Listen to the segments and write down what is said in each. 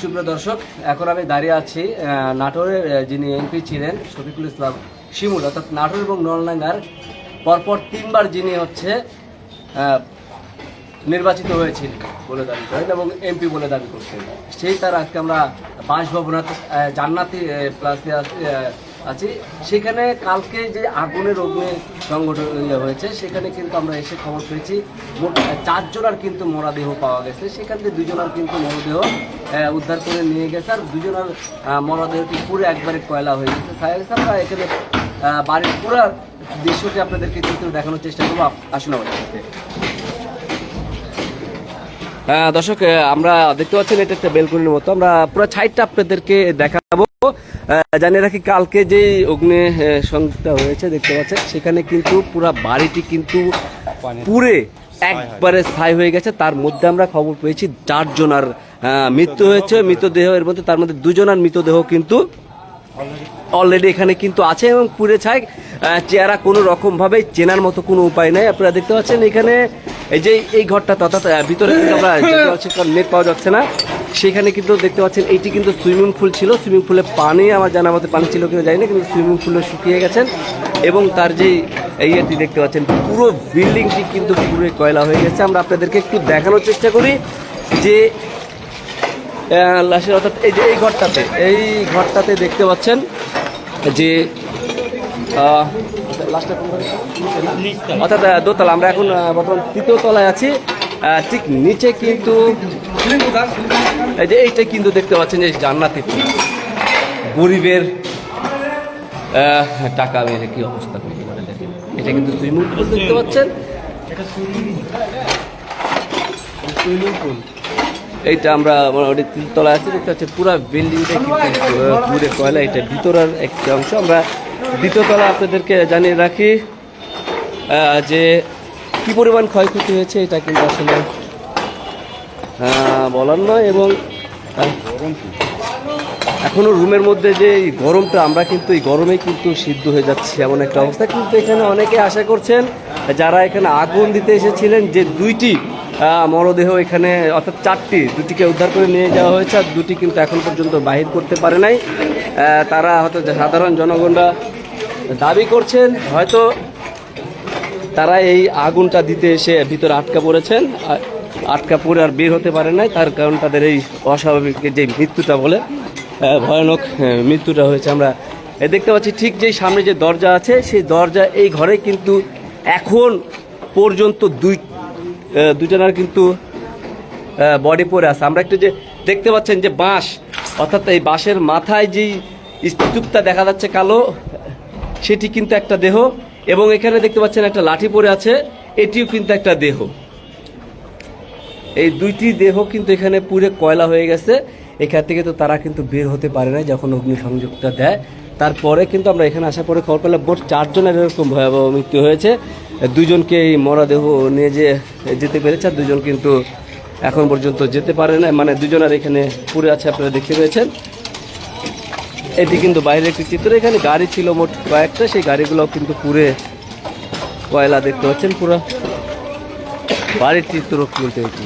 সুপ্রিয় দর্শক, এখন আমি দাঁড়িয়ে আছি নাটোরের যিনি এমপি ছিলেন, শফিকুল ইসলাম শিমুল, অর্থাৎ নাটোর এবং নলডাঙ্গার পরপর তিনবার যিনি হচ্ছে নির্বাচিত হয়েছিল বলে দাবি করেন এবং এমপি বলে দাবি করছেন। সেই তার আজকে আমরা বাসভবনাথ জান্নাতি প্লাসে আছি। সেখানে কালকে যে আগুনের অগ্নি সংগঠন ইয়ে হয়েছে সেখানে কিন্তু আমরা এসে খবর পেয়েছি। মোট চারজনার কিন্তু মরাদেহ পাওয়া গেছে। সেখান থেকে দুজনার কিন্তু মরদেহ উদ্ধার করে নিয়ে গেছে। আর দুজনার মরদেহটি পুরো একবারে কয়লা হয়ে গেছে। সাহেব আমরা এখানে বাড়ির পুরো দৃশ্যটি আপনাদেরকে চিত্র দেখানোর চেষ্টা করব। আসুন আমাদের দর্শক আমরা দেখতে পাচ্ছেন এটা একটা বেলকুনির মতো। আমরা পুরো ছাইটটা আপনাদেরকে আহ, জানিয়ে রাখি, কালকে যে অগ্নি সংযোগটা হয়েছে, দেখতে পাচ্ছেন, সেখানে কিন্তু পুরো বাড়িটি কিন্তু পুরে একবারে ছাই হয়ে গেছে। তার মধ্যে আমরা খবর পেয়েছি, চারজনার মৃত্যু হয়েছে। মৃতদেহের মধ্যে তার মধ্যে দুজনার মৃতদেহ কিন্তু অলরেডি এখানে কিন্তু আছে এবং পুরে ছাই। চেহারা কোনো রকম ভাবে চেনার মতো কোনো উপায় নেই। আপনারা দেখতে পাচ্ছেন এখানে, এই যে এই ঘরটা তথা ভিতরে কিন্তু আমরা নেট পাওয়া যাচ্ছে না। সেখানে কিন্তু দেখতে পাচ্ছেন এইটি কিন্তু সুইমিং পুল ছিল। সুইমিং পুলে পানি আমার জানা মতে পানি ছিল কিনা জানি না কিন্তু সুইমিং পুলে শুকিয়ে গেছেন এবং তার যে এই ইয়েটি দেখতে পাচ্ছেন পুরো বিল্ডিংটি কিন্তু পুরো কয়লা হয়ে গেছে। আমরা আপনাদেরকে একটু দেখানোর চেষ্টা করি যে লাশের অর্থাৎ এই যে এই ঘরটাতে এই ঘরটাতে দেখতে পাচ্ছেন যে? অর্থাৎ দোতলা। আমরা এখন বর্তমান তৃতীয় তলায় আছি। ঠিক নিচে কিন্তু এই যে এইটা কিন্তু দেখতে পাচ্ছেন যে জান্নাতি। গরিবের টাকা মেরে কি অবস্থা এটা কিন্তু সুইমিং পুল দেখতে পাচ্ছেন? Swimming pool. এইটা আমরা মোটামুটি তিনতলা আছি দেখতে পাচ্ছি পুরো বিল্ডিংটা কিন্তু পুরে কয়লা এটা ভিতরের একটা অংশ। আমরা দ্বিতীয় তলা আপনাদেরকে জানিয়ে রাখি যে কি পরিমাণ ক্ষয়ক্ষতি হয়েছে এটা কিন্তু আসলে বলার নয় এবং আহ, এখনও রুমের মধ্যে যে গরমটা আমরা কিন্তু এই গরমে কিন্তু সিদ্ধ হয়ে যাচ্ছি এমন একটা অবস্থা। কিন্তু এখানে অনেকে আশা করছেন যারা এখানে আগুন দিতে এসেছিলেন যে দুইটি মরদেহ এখানে অর্থাৎ চারটি দুটিকে উদ্ধার করে নিয়ে যাওয়া হয়েছে আর দুটি কিন্তু এখন পর্যন্ত বাহির করতে পারে নাই। তারা হয়তো সাধারণ জনগণরা দাবি করছেন হয়তো তারা এই আগুনটা দিতে এসে ভিতরে আটকা পড়েছেন। আটকা পড়ে আর বের হতে পারে নাই। তার কারণ তাদের এই অস্বাভাবিক যে মৃত্যুটা বলে ভয়ানক মৃত্যুটা হয়েছে। আমরা, এ, দেখতে পাচ্ছি ঠিক যেই সামনে যে দরজা আছে, সেই দরজা এই ঘরে কিন্তু এখন পর্যন্ত দুই দুজনের কিন্তু বডি পরে আছে। আমরা একটু যে দেখতে পাচ্ছেন যে বাঁশ, অর্থাৎ এই বাঁশের মাথায় যেই স্তূপটা দেখা যাচ্ছে কালো, সেটি কিন্তু একটা দেহ। এবং এখানে দেখতে পাচ্ছেন একটা লাঠি পড়ে আছে, এটিও কিন্তু একটা দেহ। এই দুইটি দেহ কিন্তু এখানে পুরে কয়লা হয়ে গেছে। এখান থেকে তো তারা কিন্তু বের হতে পারে না যখন অগ্নি সংযোগটা দেয়। তারপরে কিন্তু আমরা এখানে আসার পরে খবর পেলাম, মোট চারজনের এরকম ভয়াবহ মৃত্যু হয়েছে। দুজনকে এই মরদেহ নিয়ে যে যেতে পেরেছে, আর দুজন কিন্তু এখন পর্যন্ত যেতে পারে না মানে দুজনের এখানে পুরে আছে, আপনারা দেখতে পেয়েছেন। এটি কিন্তু বাইরের একটি চিত্র। এখানে গাড়ি ছিল মোট কয়েকটা। সেই গাড়িগুলো কিন্তু পুরে কয়লা দেখতে পাচ্ছেন পুরো। বাড়ির চিত্র কিন্তু এটি।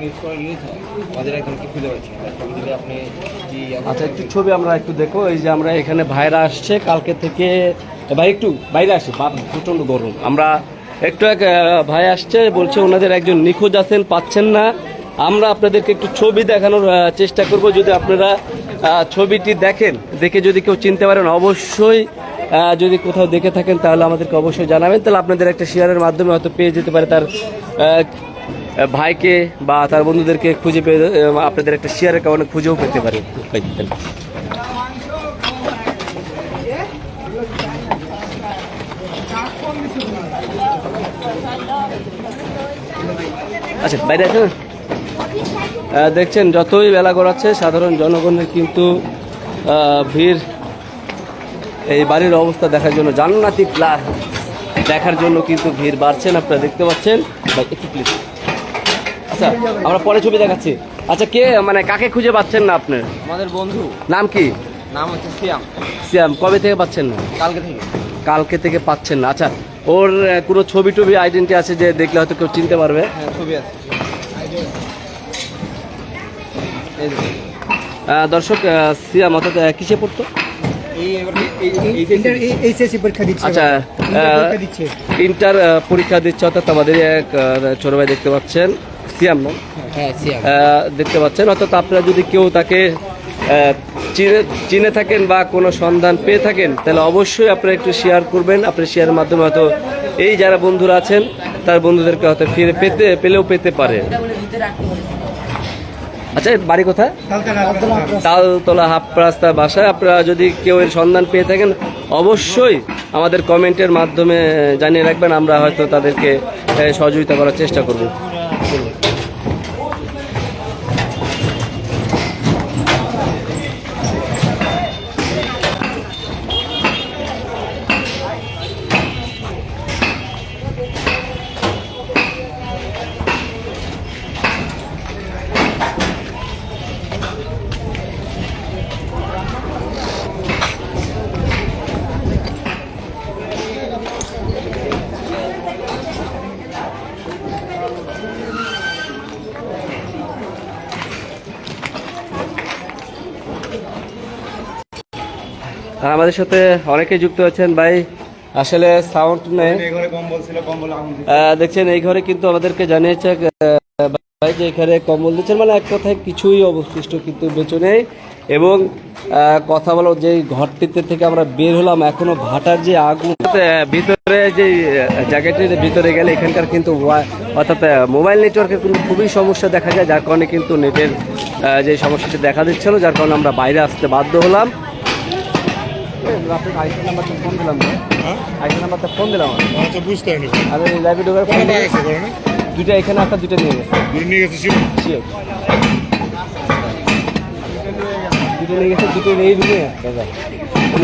নিউজ করে নিয়েছে আমাদের যদি আপনি আচ্ছা একটু ছবি আমরা একটু দেখো, এই যে আমরা এখানে ভাইরা আসছে, কালকে থেকে ভাই একটু বাইরে আসি বাপ প্রচণ্ড গরম। আমরা একটু এক ভাই আসছে, বলছে ওনাদের একজন নিখোঁজ আছেন, পাচ্ছেন না। আমরা আপনাদেরকে একটু ছবি দেখানোর চেষ্টা করব, যদি আপনারা ছবিটি দেখেন, দেখে যদি কেউ চিনতে পারেন, অবশ্যই যদি কোথাও দেখে থাকেন, তাহলে আমাদেরকে অবশ্যই জানাবেন। তাহলে আপনাদের একটা শেয়ারের মাধ্যমে হয়তো পেয়ে যেতে পারে তার ভাইকে বা তার বন্ধুদেরকে খুঁজে পেয়ে আপনাদের একটা শেয়ারের কারণে খুঁজেও পেতে পারে আচ্ছা বাইরে আছে দেখছেন যতই বেলা গড়াচ্ছে সাধারণ জনগণের কিন্তু ভিড় এই বাড়ির অবস্থা দেখার জন্য জান্নাতি প্লাস দেখার জন্য কিন্তু ভিড় বাড়ছেন আপনারা দেখতে পাচ্ছেন। একটু প্লিজ আচ্ছা আমরা পরে ছবি দেখাচ্ছি। আচ্ছা কে মানে কাকে খুঁজে পাচ্ছেন না আপনার আমাদের বন্ধু। নাম কি? নাম হচ্ছে সিয়াম। সিয়াম কবে থেকে পাচ্ছেন না? কালকে থেকে। কালকে থেকে পাচ্ছেন না। আচ্ছা ওর কোনো ছবি টবি আইডেন্টি আছে যে দেখলে হয়তো কেউ চিনতে পারবে? হ্যাঁ ছবি আছে। দর্শক সিয়াম অর্থাৎ কিসে পড়তো? এই এবার- এই- এই- এই- এইচএসসি পরীক্ষা দিচ্ছে। আচ্ছা ইন্টার পরীক্ষা দিচ্ছে। ইন্টার আহ, পরীক্ষা দিচ্ছে অর্থাৎ আমাদের এক ছোট ভাই দেখতে পাচ্ছেন। সিয়াম হ্যাঁ আহ, দেখতে পাচ্ছেন। অর্থাৎ আপনারা যদি কেউ তাকে চিনে চিনে থাকেন বা কোনো সন্ধান পেয়ে থাকেন তাহলে অবশ্যই আপনারা একটু শেয়ার করবেন। আপনার শেয়ারের মাধ্যমে হয়তো এই যারা বন্ধুরা আছেন তার বন্ধুদেরকে হয়তো ফিরে পেতে পেলেও পেতে পারে। আচ্ছা বাড়ি কোথায়? তালতলা হাফ রাস্তা বাসায়। আপনারা যদি কেউ এর সন্ধান পেয়ে থাকেন অবশ্যই আমাদের কমেন্টের মাধ্যমে জানিয়ে রাখবেন। আমরা হয়তো তাদেরকে সহযোগিতা করার চেষ্টা করব। আর আমাদের সাথে অনেকে যুক্ত আছেন ভাই। আসলে সাউন্ড নেই। দেখছেন এই ঘরে কিন্তু আমাদেরকে জানিয়েছে ভাই যে এখানে কম্বল দিচ্ছেন মানে এক কথায় কিছুই অবশিষ্ট কিন্তু বেঁচে নেই। এবং কথা বলো যে ঘরটিতে থেকে আমরা বের হলাম এখনও ভাটার যে আগুন ভিতরে যে জায়গাটির ভিতরে গেলে এখানকার কিন্তু অর্থাৎ মোবাইল নেটওয়ার্কের কিন্তু খুবই সমস্যা দেখা যায় যার কারণে কিন্তু নেটের যে সমস্যাটি দেখা দিচ্ছিল যার কারণে আমরা বাইরে আসতে বাধ্য হলাম। আপনাকে আইসি নাম্বারটা ফোন দিলাম আইসি নাম্বারটা ফোন দিলাম আচ্ছা বুঝতে পারিনি আমি লাইব্রেরি ঢোকার ফোন দুইটা এখানে একটা দুইটা নিয়ে গেছে দূরে নিয়ে গেছে. দুটো নিয়ে গেছে দুটো নেই রুমে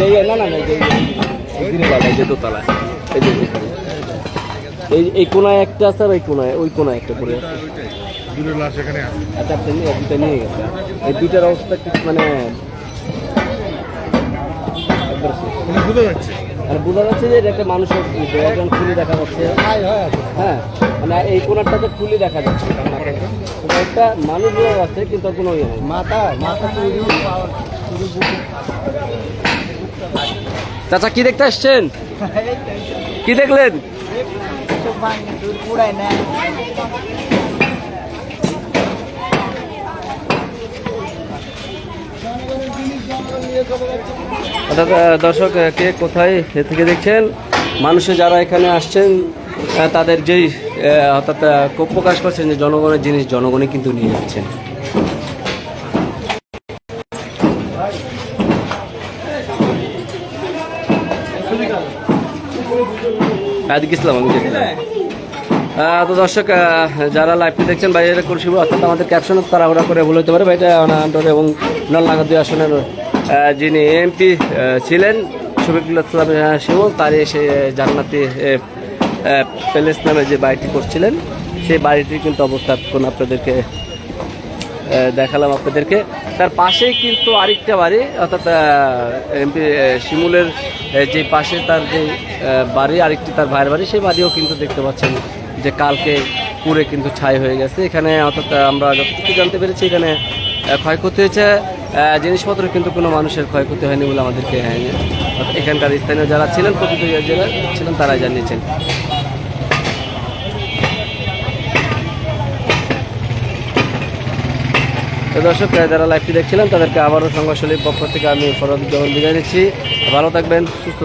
এই- না না না এই যে- এই যে দোতলা এই যে এই এই কোনায় একটা আছে আর ওই কোনায় ওই কোনায় একটা পড়ে আছে দূরে লাশ এখানে আছে আর চারটে নিয়ে দুইটা নিয়ে গেছে এই দুইটার অবস্থা মানে একবার শেষ। মানে বোঝা যাচ্ছে আর বোঝা যাচ্ছে যে এটা একটা মানুষের দরজান খুলে দেখা যাচ্ছে। হ্যাঁ মানে এই কোনারটাতে খুলে দেখা যাচ্ছে। ওটা একটা মানুষ বোঝা যাচ্ছে কিন্তু কোনো ইয়ে নেই। মাথা মাথা চাচা কি দেখতে আসছেন? কি দেখলেন অর্থাৎ আহ, দর্শক কে কোথায় থেকে দেখছেন? মানুষে যারা এখানে আসছেন তাদের যেই অর্থাৎ ক্ষোভ প্রকাশ করছেন যে জনগণের জিনিস জনগণই কিন্তু নিয়ে যাচ্ছেন। আদিক ইসলাম আমি তো দর্শক যারা লাইভটি দেখছেন, বাইরে করছি অর্থাৎ আমাদের ক্যাপশন তাড়াহুড়া করে ভুল হতে পারে এটা আন্ডার এবং নলনাগর দুই আসনের যিনি এমপি ছিলেন শফিকুল ইসলাম শিমুল তারই সে জান্নাতি প্যালেস নামে যে বাড়িটি করছিলেন, সেই বাড়িটির কিন্তু অবস্থা এখন আপনাদেরকে দেখালাম আপনাদেরকে। তার পাশেই কিন্তু আরেকটা বাড়ি, অর্থাৎ এমপি শিমুলের যে পাশে তার যে বাড়ি, আরেকটি তার ভাইয়ের বাড়ি, সেই বাড়িও কিন্তু দেখতে পাচ্ছেন। যে কালকে পুরে কিন্তু ছাই হয়ে গেছে। এখানে অর্থাৎ আমরা যতটুকু জানতে পেরেছি, এখানে ক্ষয়ক্ষতি হয়েছে। জিনিসপত্র কিন্তু কোনো মানুষের ক্ষয়ক্ষতি হয়নি বলে আমাদেরকে এখানকার স্থানীয় যারা ছিলেন প্রকৃত যারা ছিলেন, তারাই জানিয়েছেন। তো দর্শক যারা লাইভটি দেখছিলেন, তাদেরকে আবারও সংঘর্ষলীর পক্ষ থেকে আমি ফরদ জগন বিদায় নিচ্ছি। ভালো থাকবেন, সুস্থ